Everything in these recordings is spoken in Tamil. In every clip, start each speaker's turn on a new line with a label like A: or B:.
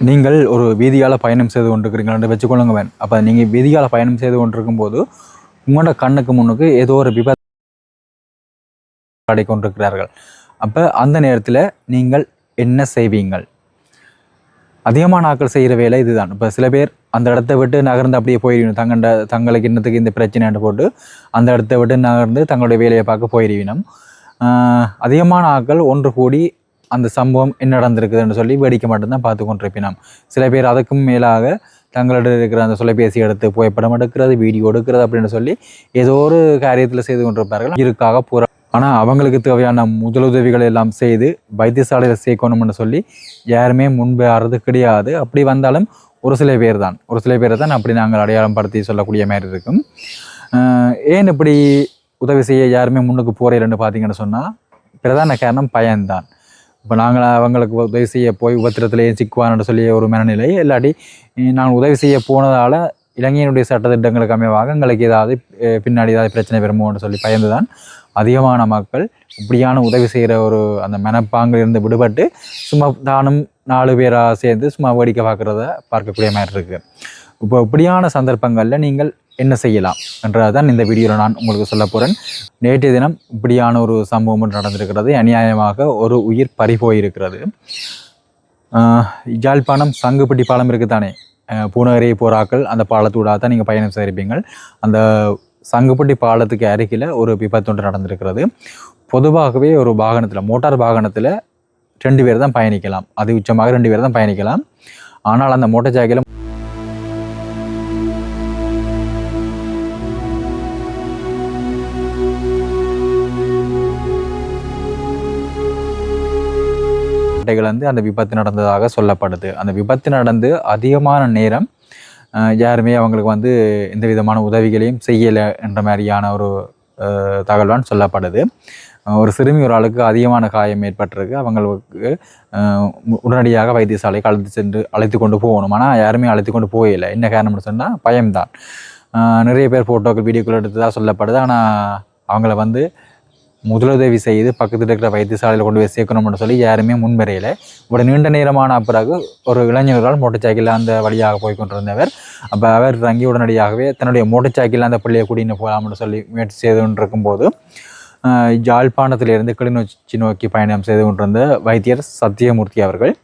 A: நீங்கள் ஒரு வீதியால் பயணம் செய்து கொண்டிருக்கிறீங்கன்னு வச்சுக்கொள்ளுங்க வேன் அப்போ நீங்கள் வீதியால் பயணம் செய்து கொண்டிருக்கும் போது உங்களோட கண்ணுக்கு முன்னுக்கு ஏதோ ஒரு விபத்து அடை கொண்டிருக்கிறார்கள் அப்போ அந்த நேரத்தில் நீங்கள் என்ன செய்வீங்கள்? அதிகமான ஆட்கள் செய்கிற வேலை இதுதான். இப்போ சில பேர் அந்த இடத்த விட்டு நகர்ந்து அப்படியே போயிடுவீங்க. தங்கண்ட தங்களுக்கு இன்னத்துக்கு இந்த பிரச்சனைன்னு போட்டு அந்த இடத்த விட்டு நகர்ந்து தங்களுடைய வேலையை பார்க்க போயிடுவினம் அதிகமான ஆட்கள் ஒன்று கூடி அந்த சம்பவம் என்ன நடந்திருக்குதுன்னு சொல்லி வேடிக்கை மட்டும்தான் பார்த்து கொண்டிருப்பினோம் சில பேர் அதுக்கும் மேலாக தங்களிடம் இருக்கிற அந்த தொலைபேசி எடுத்து புகைப்படம் எடுக்கிறது வீடியோ எடுக்கிறது அப்படின்னு சொல்லி ஏதோ ஒரு காரியத்தில் செய்து கொண்டிருப்பார்கள். இருக்காக பூரா ஆனால் அவங்களுக்கு தேவையான முதலுதவிகளை எல்லாம் செய்து வைத்தியசாலையில் சேர்க்கணும்னு சொல்லி யாருமே முன்பு ஆறது கிடையாது. அப்படி வந்தாலும் ஒரு சில பேர் தான். ஒரு சில பேரை தான் அப்படி நாங்கள் அடையாளம் படுத்தி சொல்லக்கூடிய மாதிரி இருக்கும். ஏன் இப்படி உதவி செய்ய யாருமே முன்னுக்கு போகிறேன்னு பார்த்தீங்கன்னு சொன்னால் பிரதான காரணம் பயன்தான். இப்போ நாங்கள் அவங்களுக்கு உதவி செய்ய போய் உபத்திரத்திலேயே சிக்குவான்னு சொல்லி ஒரு மனநிலை. இல்லாட்டி நாங்கள் உதவி செய்ய போனதால் இலங்கையினுடைய சட்டத்திட்டங்களுக்கு அமைவாக எங்களுக்கு ஏதாவது பின்னாடி ஏதாவது பிரச்சனை வருமோன்னு சொல்லி பயந்து தான் அதிகமான மக்கள் இப்படியான உதவி செய்கிற ஒரு அந்த மெனப்பாங்கிலிருந்து விடுபட்டு சும்மா தானும் நாலு பேராக சேர்ந்து சும்மா வேடிக்கை பார்க்குறத பார்க்கக்கூடிய மாதிரி இருக்குது இப்போ இப்படியான சந்தர்ப்பங்களில் நீங்கள் என்ன செய்யலாம் என்றதான் இந்த வீடியோவில் நான் உங்களுக்கு சொல்ல போகிறேன் நேற்றைய தினம் இப்படியான ஒரு சம்பவம் ஒன்று நடந்திருக்கிறது. அநியாயமாக ஒரு உயிர் பறி போயிருக்கிறது. யாழ்ப்பாணம் சங்குப்பட்டி பாலம் இருக்குது தானே அஹ் பூநகரி போராக்கள் அந்த பாலத்தூடாக தான் நீங்கள் பயணம் செய்திருப்பீங்கள் அந்த சங்குப்பட்டி பாலத்துக்கு அருகில் ஒரு விபத்து ஒன்று நடந்திருக்கிறது. பொதுவாகவே ஒரு வாகனத்தில் மோட்டார் வாகனத்தில் ரெண்டு பேர் தான் பயணிக்கலாம். அது உச்சமாக ரெண்டு பேர் தான் பயணிக்கலாம். ஆனால் அந்த மோட்டார் சைக்கிள் வந்து அந்த விபத்து நடந்ததாக சொல்லப்படுது. அந்த விபத்து நடந்து அதிகமான நேரம் யாருமே அவங்களுக்கு வந்து எந்த விதமான உதவிகளையும் செய்யலை என்ற மாதிரியான ஒரு அஹ், சொல்லப்படுது. ஒரு சிறுமி ஒரு ஆளுக்கு அதிகமான காயம் ஏற்பட்டிருக்கு. அவங்களுக்கு உடனடியாக வைத்தியசாலைக்கு அழைத்து சென்று அழைத்து கொண்டு போகணும். ஆனால் யாருமே அழைத்து கொண்டு போகலை. என்ன காரணம்னு சொன்னால் பயம்தான். நிறைய பேர் ஃபோட்டோக்கள் வீடியோக்கள் எடுத்ததாக சொல்லப்படுது. ஆனால் அவங்கள வந்து முதலுதவி செய்து பக்கத்தில் இருக்கிற வைத்தியசாலையில் கொண்டு போய் சேர்க்கணும்னு சொல்லி யாருமே முன்வரையில. ஒரு நீண்ட நேரமான பிறகு ஒரு இளைஞர்களால் மோட்டர் சைக்கிளில் அந்த வழியாக போய் கொண்டிருந்தவர். அப்போ அவர் இறங்கி உடனடியாகவே தன்னுடைய மோட்டர் சைக்கிளில் அந்த பிள்ளையை கூட்டின்னு போகலாம்னு சொல்லி முயற்சி செய்து கொண்டிருக்கும்போது போது யாழ்ப்பாணத்திலிருந்து கிளிநொச்சி நோக்கி பயணம் செய்து கொண்டிருந்த வைத்தியர் சத்தியமூர்த்தி அவர்கள்.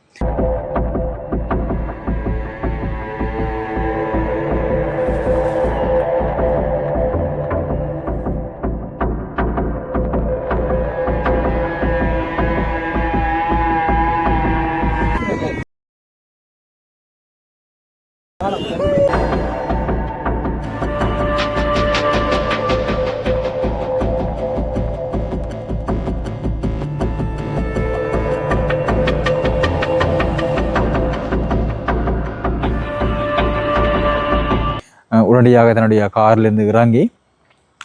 A: உடனடியாக தன்னுடைய காரிலிருந்து இறங்கி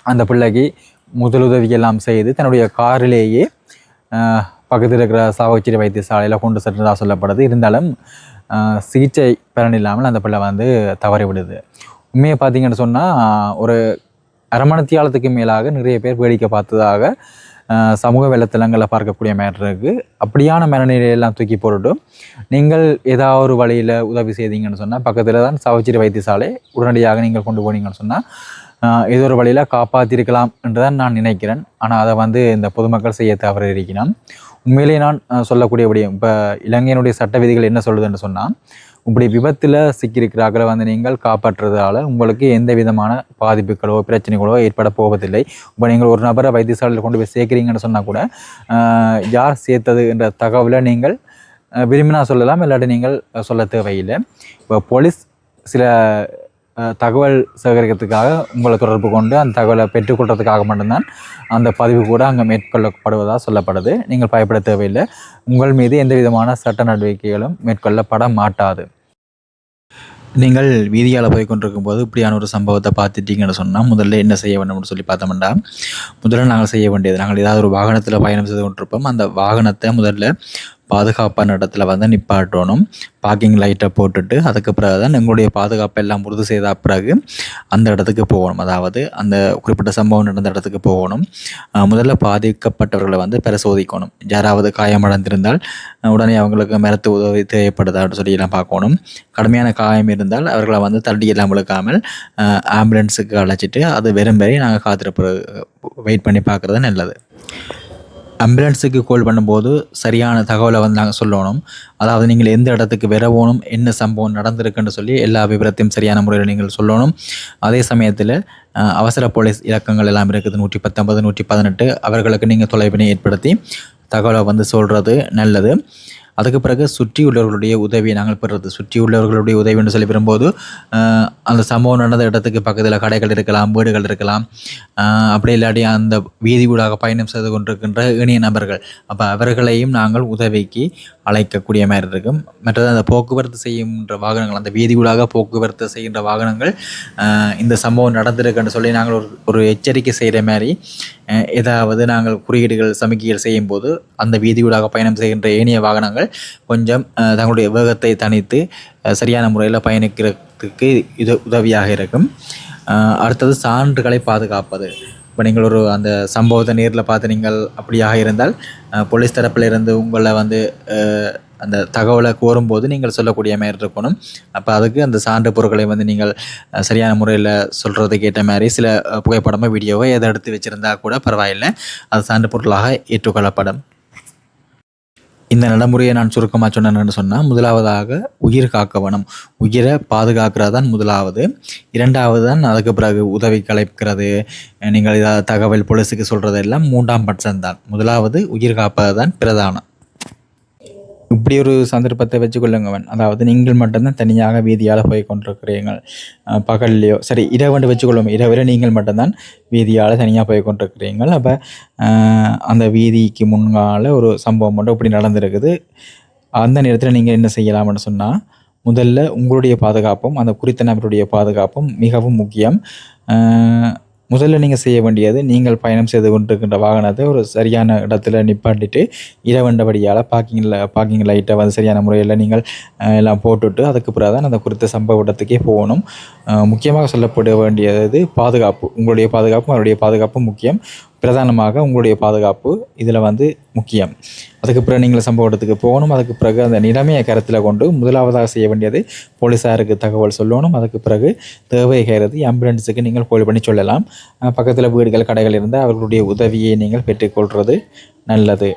A: அந்த பிள்ளைக்கு முதலுதவியெல்லாம் செய்து தன்னுடைய காரிலேயே பக்கத்தில் இருக்கிற சாவச்சேரி வைத்தியசாலையில் கொண்டு சென்றதாக சொல்லப்படுது. இருந்தாலும் சிகிச்சை பலன் இல்லாமல் அந்த பிள்ளை வந்து தவறி விடுது உண்மையை பார்த்தீங்கன்னு சொன்னால் ஒரு அரை மணித்தியாலத்துக்கு மேலாக நிறைய பேர் வேடிக்கை பார்த்ததாக சமூக வலைத்தளங்களில் பார்க்கக்கூடிய மேட்டர் இருக்குது அப்படியான மனநிலையெல்லாம் தூக்கி போட்டுட்டு நீங்கள் ஏதாவது ஒரு வழியில் உதவி செய்தீங்கன்னு சொன்னால் பக்கத்தில் தான் சவச்சிறு வைத்தியசாலை உடனடியாக நீங்கள் கொண்டு போனீங்கன்னு சொன்னால் ஏதோ ஒரு வழியில் காப்பாற்றிருக்கலாம் என்று தான் நான் நினைக்கிறேன். ஆனால் அதை வந்து இந்த பொதுமக்கள் செய்ய தவறு இருக்கிறான். உண்மையிலேயே நான் சொல்லக்கூடியபடியும் இப்போ இலங்கையினுடைய சட்ட விதிகள் என்ன சொல்லுதுன்னு சொன்னால் இப்படி விபத்தில் சிக்கியிருக்கிறார்களை வந்து நீங்கள் காப்பாற்றுறதால உங்களுக்கு எந்த விதமான பாதிப்புகளோ பிரச்சனைகளோ ஏற்பட போவதில்லை. இப்போ நீங்கள் ஒரு நபரை வைத்தியசாலையில் கொண்டு போய் சேர்க்குறீங்கன்னு சொன்னால் கூட யார் சேர்த்தது என்ற தகவலை நீங்கள் விரும்பினா சொல்லலாம் இல்லாட்டி நீங்கள் சொல்ல தேவையில்லை. இப்போ போலீஸ் சில தகவல் சேகரிக்கிறதுக்காக உங்களை தொடர்பு கொண்டு அந்த தகவலை பெற்றுக்கொள்றதுக்காக மட்டும்தான் அந்த பதிவு கூட அங்கே மேற்கொள்ளப்படுவதாக சொல்லப்படுது. நீங்கள் பயப்பட தேவையில்லை. உங்கள் மீது எந்த விதமான சட்ட நடவடிக்கைகளும் மேற்கொள்ளப்பட மாட்டாது. நீங்கள் வீதியால் போய் கொண்டிருக்கும் போது இப்படியான ஒரு சம்பவத்தை பார்த்துட்டீங்கன்னு சொன்னால் முதல்ல என்ன செய்ய வேண்டும்னு சொல்லி பார்த்தோம்னா முதல்ல நாங்கள் செய்ய வேண்டியது நாங்கள் ஏதாவது ஒரு வாகனத்தில் பயணம் செய்து கொண்டிருப்போம். அந்த வாகனத்தை முதல்ல பாதுகாப்பான இடத்துல வந்து நிப்பாட்டணும். பார்க்கிங் லைட்டை போட்டுட்டு அதுக்கு பிறகு தான் எங்களுடைய பாதுகாப்பை எல்லாம் உறுதி செய்த பிறகு அந்த இடத்துக்கு போகணும். அதாவது அந்த குறிப்பிட்ட சம்பவம் நடந்த இடத்துக்கு போகணும். முதல்ல பாதிக்கப்பட்டவர்களை வந்து பரிசோதிக்கணும். யாராவது காயமடைந்திருந்தால் உடனே அவங்களுக்கு மருத்துவ உதவி தேவைப்படுதான்னு சொல்லி எல்லாம் பார்க்கணும். கடுமையான காயம் இருந்தால் அவர்களை வந்து தள்ளி எல்லாம் விழுக்காமல் ஆம்புலன்ஸுக்கு அழைச்சிட்டு அது வெறும் வரை நாங்கள் காத்திருப்ப வெயிட் பண்ணி பார்க்குறது நல்லது. ஆம்புலன்ஸுக்கு கால் பண்ணும்போது சரியான தகவலை வந்து நாங்கள் சொல்லணும். அதாவது நீங்கள் எந்த இடத்துக்கு வரவோணும் என்ன சம்பவம் நடந்திருக்குன்னு சொல்லி எல்லா விவரத்தையும் சரியான முறையில் நீங்கள் சொல்லணும். அதே சமயத்தில் அவசர போலீஸ் இலக்கங்கள் எல்லாம் இருக்குது. நூற்றி பத்தொன்பது நூற்றி பதினெட்டு அவர்களுக்கு நீங்கள் தொலைவினை ஏற்படுத்தி தகவலை வந்து சொல்கிறது நல்லது. அதுக்கு பிறகு சுற்றியுள்ளவர்களுடைய உதவியை நாங்கள் பெறுறது. சுற்றியுள்ளவர்களுடைய உதவின்னு சொல்லி வரும்போது அந்த சம்பவம் நடந்த இடத்துக்கு பக்கத்தில் கடைகள் இருக்கலாம் வீடுகள் இருக்கலாம். அப்படி இல்லாட்டி அந்த வீதி ஊடாக பயணம் செய்து கொண்டிருக்கின்ற இணைய நபர்கள். அப்போ அவர்களையும் நாங்கள் உதவிக்கு அழைக்கக்கூடிய மாதிரி இருக்கும் மற்றது அந்த போக்குவரத்து செய்கின்ற வாகனங்கள் அந்த வீதி போக்குவரத்து செய்கின்ற வாகனங்கள் இந்த சம்பவம் நடந்திருக்குன்னு சொல்லி நாங்கள் ஒரு ஒரு எச்சரிக்கை செய்கிற மாதிரி ஏதாவது நாங்கள் குறியீடுகள் சமிக்கைகள் செய்யும்போது அந்த வீதியூடாக பயணம் செய்கின்ற ஏனைய வாகனங்கள் கொஞ்சம் தங்களுடைய வேகத்தை தணித்து சரியான முறையில் பயணிக்கிறதுக்கு இது உதவியாக இருக்கும். அடுத்தது சான்றுகளை பாதுகாப்பது. இப்போ நீங்கள் ஒரு அந்த சம்பவத்தை நேரில் பார்த்து நீங்கள் அப்படியாக இருந்தால் போலீஸ் தரப்பில் இருந்து உங்களை வந்து அந்த தகவலை கோரும்போது நீங்கள் சொல்லக்கூடிய மாதிரி இருக்கணும். அப்போ அதுக்கு அந்த சான்று பொருட்களை வந்து நீங்கள் சரியான முறையில் சொல்கிறதுக்கு ஏற்ற மாதிரி சில புகைப்படமோ வீடியோவோ எதை எடுத்து வச்சுருந்தா கூட பரவாயில்லை. அது சான்று பொருளாக ஏற்றுக்கொள்ளப்படும். இந்த நடைமுறையை நான் சுருக்கமாக சொன்னேன்னு சொன்னால் முதலாவதாக உயிர் காக்க உயிரை பாதுகாக்கிறது தான் முதலாவது. இரண்டாவது தான் அதுக்கு பிறகு உதவி கலைக்கிறது. நீங்கள் ஏதாவது தகவல் போலீஸுக்கு சொல்கிறது எல்லாம் மூன்றாம் பட்சம்தான். முதலாவது உயிர் காப்பது தான் பிரதானம். இப்படி ஒரு சந்தர்ப்பத்தை வச்சுக்கொள்ளுங்கவன் அதாவது நீங்கள் மட்டும்தான் தனியாக வீதியால் போய் கொண்டிருக்கிறீர்கள். பகல்லையோ சரி இரவுண்டு வச்சுக்கொள்ளும் இரவில் நீங்கள் மட்டும்தான் வீதியால் தனியாக போய் கொண்டிருக்கிறீர்கள். அப்போ அந்த வீதிக்கு முன்னால் ஒரு சம்பவம் மட்டும் இப்படி நடந்திருக்குது. அந்த நேரத்தில் நீங்கள் என்ன செய்யலாம்னு சொன்னால் முதல்ல உங்களுடைய பாதுகாப்பும் அந்த குறித்த நபருடைய பாதுகாப்பும் மிகவும் முக்கியம். முதல்ல நீங்கள் செய்ய வேண்டியது நீங்கள் பயணம் செய்து கொண்டிருக்கின்ற வாகனத்தை ஒரு சரியான இடத்துல நிப்பாட்டிட்டு இரவண்டபடியால் பார்க்கிங்கில் பார்க்கிங் லைட்டை வந்து சரியான முறையில் நீங்கள் எல்லாம் போட்டுட்டு அதுக்கு பிறகு தான் அந்த குறித்த சம்பவ இடத்துக்கே போகணும். முக்கியமாக சொல்லப்பட வேண்டியது பாதுகாப்பு. உங்களுடைய பாதுகாப்பும் அவருடைய பாதுகாப்பும் முக்கியம். பிரதானமாக உங்களுடைய பாதுகாப்பு இதில் வந்து முக்கியம். அதுக்கு பிறகு நீங்கள் சம்பவ இடத்துக்கு போகணும். அதுக்கு பிறகு அந்த நிலைமையை கருத்தில் கொண்டு முதலாவதாக செய்ய வேண்டியது போலீஸாருக்கு தகவல் சொல்லணும். அதுக்கு பிறகு தேவை கருதி ஆம்புலன்ஸுக்கு நீங்கள் கோல் பண்ணி சொல்லலாம். பக்கத்தில் வீடுகள் கடைகள் இருந்தால் அவர்களுடைய உதவியை நீங்கள் பெற்றுக்கொள்வது நல்லது.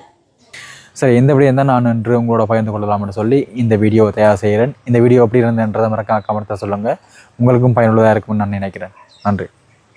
A: சரி இந்த வீடியோ தான் நான் இன்று உங்களோட பகிர்ந்து கொள்ளலாம்னு சொல்லி இந்த வீடியோவை தயார் செய்கிறேன். இந்த வீடியோ எப்படி இருந்ததுன்றதை மறக்காம கமெண்ட்ஸை சொல்லுங்கள் உங்களுக்கும் பயனுள்ளதாக இருக்கும்னு நான் நினைக்கிறேன். நன்றி.